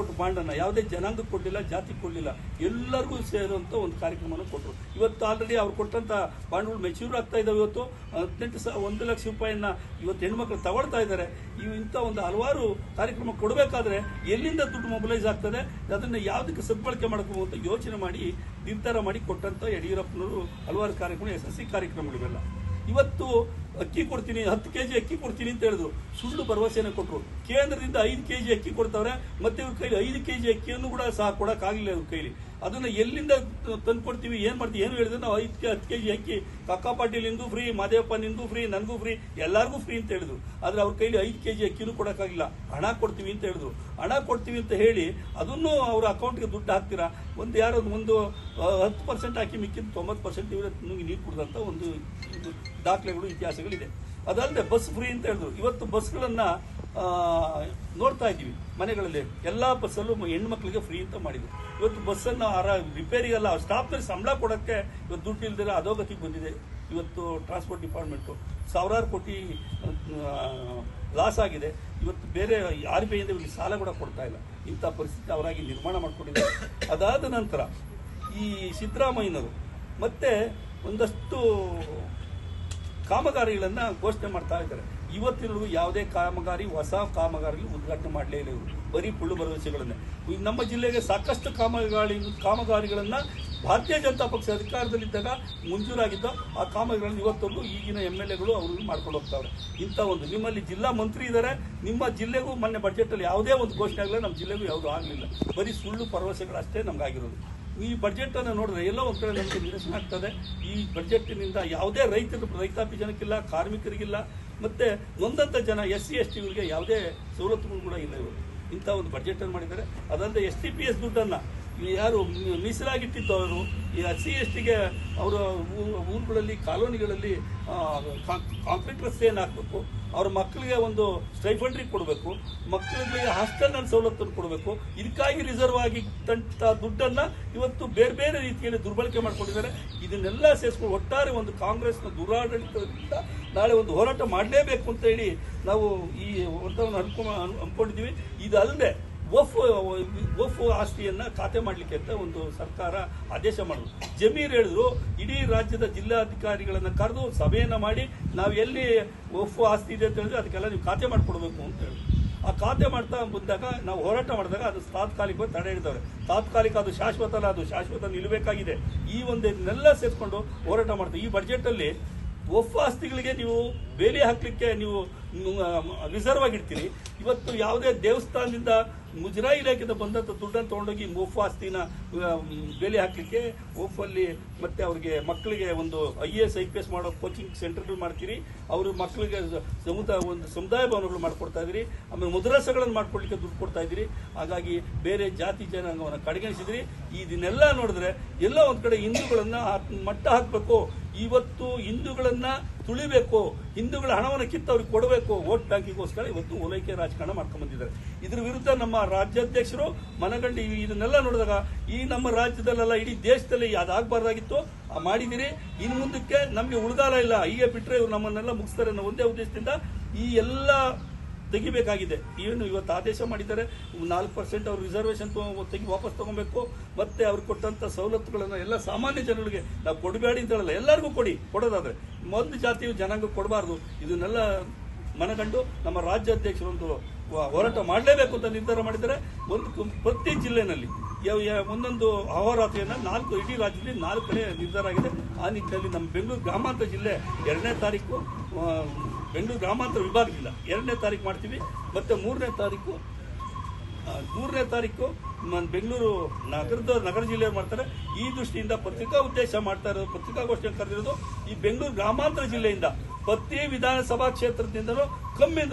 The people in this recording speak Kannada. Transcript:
ಕೊಟ್ಟು ಬಾಂಡನ್ನು, ಯಾವುದೇ ಜನಾಂಗಕ್ಕೆ ಕೊಡಲಿಲ್ಲ ಜಾತಿ ಕೊಡಲಿಲ್ಲ, ಎಲ್ಲರಿಗೂ ಸೇರುವಂಥ ಒಂದು ಕಾರ್ಯಕ್ರಮನ ಕೊಟ್ಟರು ಇವತ್ತು ಆಲ್ರೆಡಿ ಅವ್ರು ಕೊಟ್ಟಂಥ ಬಾಂಡ್ಗಳು ಮೆಚೂರ್ ಆಗ್ತಾ ಇದ್ದಾವೆ ಇವತ್ತು. ಹದಿನೆಂಟು ಸಾವಿರ ಒಂದು ಲಕ್ಷ ರೂಪಾಯಿಯನ್ನು ಇವತ್ತು ಹೆಣ್ಮಕ್ಳು ತಗೊಳ್ತಾ ಇದ್ದಾರೆ. ಇವು ಇಂಥ ಒಂದು ಹಲವಾರು ಕಾರ್ಯಕ್ರಮ ಕೊಡಬೇಕಾದ್ರೆ ಎಲ್ಲಿಂದ ದುಡ್ಡು ಮೊಬಿಲೈಸ್ ಆಗ್ತದೆ, ಅದನ್ನು ಯಾವುದಕ್ಕೆ ಸದ್ಬಳಕೆ ಮಾಡ್ಕೋಬಹುದು ಅಂತ ಯೋಚನೆ ಮಾಡಿ, ನಿರ್ಧಾರ ಮಾಡಿ ಕೊಟ್ಟಂಥ ಯಡಿಯೂರಪ್ಪನವರು ಹಲವಾರು ಕಾರ್ಯಕ್ರಮ ಯಶಸ್ವಿ ಕಾರ್ಯಕ್ರಮಗಳಿವೆಲ್ಲ. ಇವತ್ತು ಅಕ್ಕಿ ಕೊಡ್ತೀನಿ, ಹತ್ತು ಕೆ ಜಿ ಅಕ್ಕಿ ಕೊಡ್ತೀನಿ ಅಂತ ಹೇಳಿದ್ರು. ಸುಳ್ಳು ಭರವಸೆನ ಕೊಟ್ಟರು ಕೇಂದ್ರದಿಂದ ಐದು ಕೆ ಜಿ ಅಕ್ಕಿ ಕೊಡ್ತಾವ್ರೆ, ಮತ್ತೆ ಇವ್ರ ಕೈಲಿ ಐದು ಕೆ ಜಿ ಅಕ್ಕಿಯನ್ನು ಕೂಡ ಸಹ ಕೊಡೋಕ್ಕಾಗಲಿಲ್ಲ ಇವ್ರ ಕೈಲಿ. ಅದನ್ನ ಎಲ್ಲಿಂದ ತಂದು ಕೊಡ್ತೀವಿ ಏನು ಮಾಡ್ತೀವಿ, ಏನು ಹೇಳಿದ್ರೆ ನಾವು ಐದು ಹತ್ತು ಕೆ ಜಿ ಅಕ್ಕಿ ಕಕ್ಕ ಪಾಟೀಲ್ ಫ್ರೀ, ಮಾದೇವಪ್ಪ ನಿಂದು ಫ್ರೀ, ನನಗೂ ಫ್ರೀ, ಎಲ್ಲರಿಗೂ ಫ್ರೀ ಅಂತ ಹೇಳಿದ್ರು. ಆದ್ರೆ ಅವ್ರ ಕೈಲಿ ಐದು ಕೆ ಜಿ ಅಕ್ಕಿನೂ ಕೊಡೋಕ್ಕಾಗಿಲ್ಲ ಹಣ ಕೊಡ್ತೀವಿ ಅಂತ ಹೇಳಿದ್ರು. ಹಣ ಕೊಡ್ತೀವಿ ಅಂತ ಹೇಳಿ ಅದನ್ನು ಅವ್ರ ಅಕೌಂಟ್ಗೆ ದುಡ್ಡು ಹಾಕ್ತೀರಾ? ಒಂದು ಯಾರೋ ಒಂದು ಹತ್ತು ಪರ್ಸೆಂಟ್ ಹಾಕಿ ಮಿಕ್ಕಿದ್ದು ತೊಂಬತ್ತು ಪರ್ಸೆಂಟ್ ಇವರೇ ನಿಮಗೆ ನೀರು ಕುಡ್ದಂತ ಒಂದು ದಾಖಲೆಗಳು, ಇತಿಹಾಸಗಳಿದೆ. ಅದಲ್ಲದೆ ಬಸ್ ಫ್ರೀ ಅಂತ ಹೇಳಿದ್ರು ಇವತ್ತು ಬಸ್ಗಳನ್ನು ನೋಡ್ತಾ ಇದ್ದೀವಿ ಮನೆಗಳಲ್ಲಿ. ಎಲ್ಲಾ ಬಸ್ಸಲ್ಲೂ ಹೆಣ್ಮಕ್ಳಿಗೆ ಫ್ರೀ ಅಂತ ಮಾಡಿದ್ರು. ಇವತ್ತು ಬಸ್ಸನ್ನು ಆರ ರಿಪೇರಿಗೆಲ್ಲ ಸ್ಟಾಫ್ನಲ್ಲಿ ಸಂಬಳ ಕೊಡೋಕ್ಕೆ ಇವತ್ತು ದುಡ್ಡು ಇಲ್ದಿರ ಅಧೋಗತಿಗೆ ಬಂದಿದೆ ಇವತ್ತು ಟ್ರಾನ್ಸ್ಪೋರ್ಟ್ ಡಿಪಾರ್ಟ್ಮೆಂಟು. ಸಾವಿರಾರು ಕೋಟಿ ಲಾಸ್ ಆಗಿದೆ. ಇವತ್ತು ಬೇರೆ ಆರ್ ಬಿ ಐಯಿಂದ ಇಲ್ಲಿ ಸಾಲ ಕೂಡ ಕೊಡ್ತಾ ಇಲ್ಲ. ಇಂಥ ಪರಿಸ್ಥಿತಿ ಅವರಾಗಿ ನಿರ್ಮಾಣ ಮಾಡಿಕೊಂಡಿದ್ದಾರೆ. ಅದಾದ ನಂತರ ಈ ಸಿದ್ದರಾಮಯ್ಯನವರು ಮತ್ತೆ ಒಂದಷ್ಟು ಕಾಮಗಾರಿಗಳನ್ನ ಘೋಷಣೆ ಮಾಡ್ತಾ ಇದ್ದಾರೆ. ಇವತ್ತಿನಲ್ಲೂ ಯಾವುದೇ ಕಾಮಗಾರಿ, ಹೊಸ ಕಾಮಗಾರಿ ಉದ್ಘಾಟನೆ ಮಾಡಲೇ ಇಲ್ಲ ಇವರು. ಬರೀ ಪುಳ್ಳು ಭರವಸೆಗಳನ್ನೇ. ನಮ್ಮ ಜಿಲ್ಲೆಗೆ ಸಾಕಷ್ಟು ಕಾಮಗಾರಿ, ಕಾಮಗಾರಿಗಳನ್ನು ಭಾರತೀಯ ಜನತಾ ಪಕ್ಷ ಅಧಿಕಾರದಲ್ಲಿದ್ದಾಗ ಮಂಜೂರಾಗಿದ್ದ ಆ ಕಾಮಗಾರಿಗಳನ್ನು ಇವತ್ತೊಂದು ಈಗಿನ ಎಂ ಎಲ್ ಎಗಳು ಅವರು ಮಾಡ್ಕೊಂಡು ಹೋಗ್ತಾವ್ರೆ. ಇಂಥ ಒಂದು ನಿಮ್ಮಲ್ಲಿ ಜಿಲ್ಲಾ ಮಂತ್ರಿ ಇದ್ದಾರೆ ನಿಮ್ಮ ಜಿಲ್ಲೆಗೂ ಮೊನ್ನೆ ಬಜೆಟಲ್ಲಿ ಯಾವುದೇ ಒಂದು ಘೋಷಣೆ ಆಗಲಿಲ್ಲ, ನಮ್ಮ ಜಿಲ್ಲೆಗೂ ಯಾವುದೂ ಆಗಲಿಲ್ಲ. ಬರೀ ಸುಳ್ಳು ಭರವಸೆಗಳಷ್ಟೇ ನಮಗಾಗಿರೋದು. ಈ ಬಜೆಟ್ ಅನ್ನು ನೋಡಿದ್ರೆ ಎಲ್ಲೋ ಒಂದ್ ಕಡೆ ನಮಗೆ ನಿರಸನ ಆಗ್ತದೆ. ಈ ಬಜೆಟ್ನಿಂದ ಯಾವುದೇ ರೈತರು, ರೈತಾಪಿ ಜನಕ್ಕಿಲ್ಲ, ಕಾರ್ಮಿಕರಿಗಿಲ್ಲ, ಮತ್ತೆ ನೊಂದಂತ ಜನ ಎಸ್ ಸಿ, ಎಸ್ ಟಿಗಳಿಗೆ ಯಾವುದೇ ಸವಲತ್ತುಗಳು ಕೂಡ ಇಲ್ಲ ಇವರು. ಇಂಥ ಒಂದು ಅನ್ನು ಮಾಡಿದ್ದಾರೆ. ಅದಲ್ಲದೆ ಎಸ್ ಟಿ ಪಿ ಎಸ್ ದುಡ್ಡನ್ನ ಯಾರು ಮೀಸಲಾಗಿಟ್ಟಿತ್ತು ಅವರು, ಈ ಎಸ್ ಸಿ ಎಸ್ ಟಿಗೆ ಅವರ ಊರುಗಳಲ್ಲಿ, ಕಾಲೋನಿಗಳಲ್ಲಿ ಕಾಂಕ್ರೀಟ್ ರಸ್ತೆಯನ್ನು ಹಾಕಬೇಕು. ಅವ್ರ ಮಕ್ಕಳಿಗೆ ಒಂದು ಸ್ಟೈಫಂಡ್ರಿ ಕೊಡಬೇಕು. ಮಕ್ಕಳಿಗೆ ಹಾಸ್ಟೆಲ್ನಲ್ಲಿ ಸವಲತ್ತನ್ನು ಕೊಡಬೇಕು. ಇದಕ್ಕಾಗಿ ರಿಸರ್ವ್ ಆಗಿದ್ದಂಥ ದುಡ್ಡನ್ನು ಇವತ್ತು ಬೇರೆ ಬೇರೆ ರೀತಿಯಲ್ಲಿ ದುರ್ಬಳಕೆ ಮಾಡ್ಕೊಂಡಿದ್ದಾರೆ. ಇದನ್ನೆಲ್ಲ ಸೇರಿಸ್ಕೊಂಡು ಒಟ್ಟಾರೆ ಒಂದು ಕಾಂಗ್ರೆಸ್ನ ದುರಾಡಳಿತದಿಂದ ನಾಳೆ ಒಂದು ಹೋರಾಟ ಮಾಡಲೇಬೇಕು ಅಂತ ಹೇಳಿ ನಾವು ಈ ಹೋರಾಟವನ್ನು ಅನ್ಕೊ ಅನ್ಕೊಂಡಿದ್ದೀವಿ ಇದಲ್ಲದೆ ಆಸ್ತಿಯನ್ನ ಖಾತೆ ಮಾಡಲಿಕ್ಕೆ ಅಂತ ಒಂದು ಸರ್ಕಾರ ಆದೇಶ ಮಾಡಿದ್ರು. ಜಮೀರ್ ಹೇಳಿದ್ರು, ಇಡೀ ರಾಜ್ಯದ ಜಿಲ್ಲಾಧಿಕಾರಿಗಳನ್ನು ಕರೆದು ಸಭೆಯನ್ನು ಮಾಡಿ, ನಾವು ಎಲ್ಲಿ ಒಫ್ ಆಸ್ತಿ ಇದೆ ಅಂತ ಹೇಳಿದ್ರೆ ಅದಕ್ಕೆಲ್ಲ ನೀವು ಖಾತೆ ಮಾಡಿಕೊಡ್ಬೇಕು ಅಂತ ಹೇಳಿ ಆ ಖಾತೆ ಮಾಡ್ತಾ ಬಂದಾಗ, ನಾವು ಹೋರಾಟ ಮಾಡಿದಾಗ ಅದು ತಾತ್ಕಾಲಿಕವಾಗಿ ತಡೆ ಹಿಡಿದವ್ರೆ. ತಾತ್ಕಾಲಿಕ ಅದು ಶಾಶ್ವತ ಅಲ್ಲ, ಅದು ಶಾಶ್ವತ ನಿಲ್ಲಬೇಕಾಗಿದೆ. ಈ ಒಂದು ಇದನ್ನೆಲ್ಲ ಸೇರಿಸ್ಕೊಂಡು ಹೋರಾಟ ಮಾಡ್ತೀವಿ ಈ ಬಜೆಟ್ ಅಲ್ಲಿ ಒಫ್ ಆಸ್ತಿಗಳಿಗೆ ನೀವು ಬೇಲಿ ಹಾಕಲಿಕ್ಕೆ ನೀವು ರಿಸರ್ವ್ ಆಗಿರ್ತೀರಿ. ಇವತ್ತು ಯಾವುದೇ ದೇವಸ್ಥಾನದಿಂದ ಮುಜರಾಯಿ ಇಲಾಖೆಯಿಂದ ಬಂದಂಥ ದುಡ್ಡನ್ನು ತೊಗೊಂಡೋಗಿ ಒಫ್ ಆಸ್ತಿನ ಬೆಲೆ ಹಾಕಲಿಕ್ಕೆ ಒಫ್ ಅಲ್ಲಿ ಮತ್ತೆ ಅವ್ರಿಗೆ ಮಕ್ಕಳಿಗೆ ಒಂದು I A S, I P S ಮಾಡೋ ಕೋಚಿಂಗ್ ಸೆಂಟರ್ಗಳು ಮಾಡ್ತೀರಿ. ಅವರು ಮಕ್ಕಳಿಗೆ ಸಮುದಾಯ, ಒಂದು ಸಮುದಾಯ ಭವನಗಳು ಮಾಡಿಕೊಡ್ತಾ ಇದ್ದೀರಿ. ಆಮೇಲೆ ಮುದ್ರಾಸಗಳನ್ನು ಮಾಡ್ಕೊಡ್ಲಿಕ್ಕೆ ದುಡ್ಡು ಕೊಡ್ತಾ ಇದ್ದೀರಿ. ಹಾಗಾಗಿ ಬೇರೆ ಜಾತಿ ಜನಾಂಗವನ್ನು ಕಡೆಗಣಿಸಿದ್ರಿ. ಇದನ್ನೆಲ್ಲ ನೋಡಿದ್ರೆ ಎಲ್ಲ ಒಂದು ಕಡೆ ಹಿಂದೂಗಳನ್ನು ಮಟ್ಟ ಹಾಕ್ಬೇಕು. ಇವತ್ತು ಹಿಂದೂಗಳನ್ನ ತುಳಿಬೇಕು, ಹಿಂದೂಗಳ ಹಣವನ್ನು ಕಿತ್ತು ಅವ್ರಿಗೆ ಕೊಡಬೇಕು ವೋಟ್ ಬ್ಯಾಂಕಿಗೋಸ್ಕರ ಇವತ್ತು ಓಲೈಕೆ ರಾಜಕಾರಣ ಮಾಡ್ಕೊಂಡ್ ಬಂದಿದ್ದಾರೆ. ಇದ್ರ ವಿರುದ್ಧ ನಮ್ಮ ರಾಜ್ಯಾಧ್ಯಕ್ಷರು ಮನಗಂಡು ಇದನ್ನೆಲ್ಲ ನೋಡಿದಾಗ, ಈ ನಮ್ಮ ರಾಜ್ಯದಲ್ಲೆಲ್ಲ ಇಡೀ ದೇಶದಲ್ಲಿ ಅದಾಗಬಾರ್ದಾಗಿತ್ತು. ಮಾಡಿದಿರಿ. ಇನ್ನು ಮುಂದಕ್ಕೆ ನಮಗೆ ಉಳಿದಾಲ ಇಲ್ಲ. ಹೀಗೆ ಬಿಟ್ಟರೆ ಇವ್ರು ನಮ್ಮನ್ನೆಲ್ಲ ಮುಗಿಸ್ತಾರೆ ಅನ್ನೋ ಒಂದೇ ಉದ್ದೇಶದಿಂದ ಈ ಎಲ್ಲ ತೆಗಿಬೇಕಾಗಿದೆ. ಏನು ಇವತ್ತು ಆದೇಶ ಮಾಡಿದ್ದಾರೆ, ನಾಲ್ಕು ಪರ್ಸೆಂಟ್ ಅವ್ರು ರಿಸರ್ವೇಷನ್ ತೆಗಿ, ವಾಪಸ್ ತಗೊಬೇಕು. ಮತ್ತೆ ಅವ್ರು ಕೊಟ್ಟಂತ ಸವಲತ್ತುಗಳನ್ನು ಎಲ್ಲ ಸಾಮಾನ್ಯ ಜನಗಳಿಗೆ ನಾವು ಕೊಡಬೇಡಿ ಅಂತ ಹೇಳಲ್ಲ, ಎಲ್ಲರಿಗೂ ಕೊಡಿ. ಕೊಡೋದಾದ್ರೆ, ಮೊದಲು ಜಾತಿಯು ಜನಾಂಗ ಕೊಡಬಾರ್ದು. ಇದನ್ನೆಲ್ಲ ಮನಗಂಡು ನಮ್ಮ ರಾಜ್ಯಾಧ್ಯಕ್ಷರು ಒಂದು ವ- ಹೋರಾಟ ಮಾಡಲೇಬೇಕು ಅಂತ ನಿರ್ಧಾರ ಮಾಡಿದರೆ ಒಂದು ಪ್ರತಿ ಯಾವ- ಒಂದೊಂದು ಅಹೋರಾತ್ರಿಯನ್ನು ನಾಲ್ಕು ಇಡೀ ರಾಜ್ಯದಲ್ಲಿ ನಾಲ್ಕು ಕಡೆ ನಿರ್ಧಾರ ಆಗಿದೆ. ಆ ನಿಟ್ಟಿನಲ್ಲಿ ನಮ್ಮ ಬೆಂಗಳೂರು ಗ್ರಾಮಾಂತರ ಜಿಲ್ಲೆ ಎರಡನೇ ತಾರೀಕು ಬೆಂಗಳೂರು ಗ್ರಾಮಾಂತರ ವಿಭಾಗದಿಂದ ಎರಡನೇ ತಾರೀಕು ಮಾಡ್ತೀವಿ, ಮತ್ತೆ ಮೂರನೇ ತಾರೀಕು ಮೂರನೇ ತಾರೀಕು ಬೆಂಗಳೂರು ನಗರದ, ನಗರ ಜಿಲ್ಲೆಯಲ್ಲಿ ಮಾಡ್ತಾರೆ. ಈ ದೃಷ್ಟಿಯಿಂದ ಪತ್ರಿಕಾ ಉದ್ದೇಶ ಮಾಡ್ತಾ ಇರೋದು ಪತ್ರಿಕಾಗೋಷ್ಠಿಯನ್ನು ಕರೆದಿರೋದು ಈ ಬೆಂಗಳೂರು ಗ್ರಾಮಾಂತರ ಜಿಲ್ಲೆಯಿಂದ ಪ್ರತಿ ವಿಧಾನಸಭಾ ಕ್ಷೇತ್ರದಿಂದಲೂ ಕಮ್ಮಿ